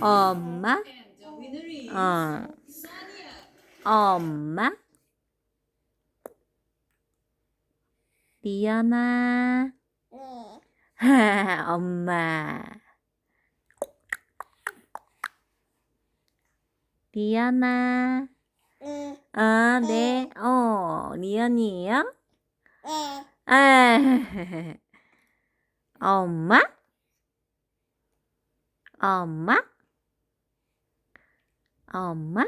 엄마, 어. 엄마, 리연아, 엄마, 리연아, 아, 네, 어, 리연이에요? 아, 엄마? 엄마? 엄마?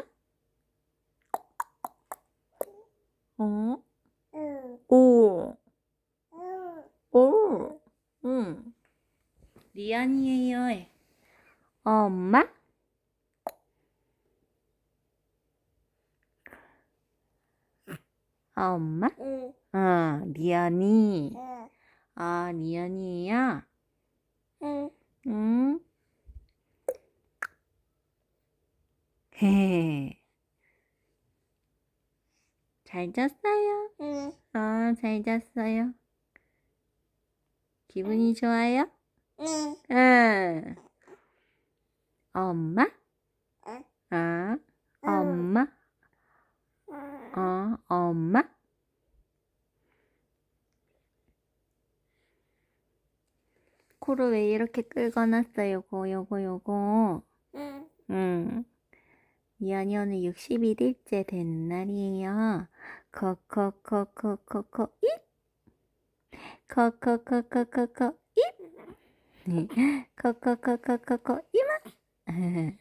어? 오, 오, 응. 리안이에요. 해. 엄마? 엄마? 어, 리안이. 아, 리안이야. 잘 잤어요? 어, 잘 잤어요. 기분이 좋아요? 응. 엄마? 어, 엄마? 어, 엄마? 코를 왜 이렇게 긁어놨어, 요거, 요거, 요거. 응. 이 오늘 61일째 되는 날이에요. 코코코코코코 잇! 코코코코코코 잇! 코코코코코코 이만!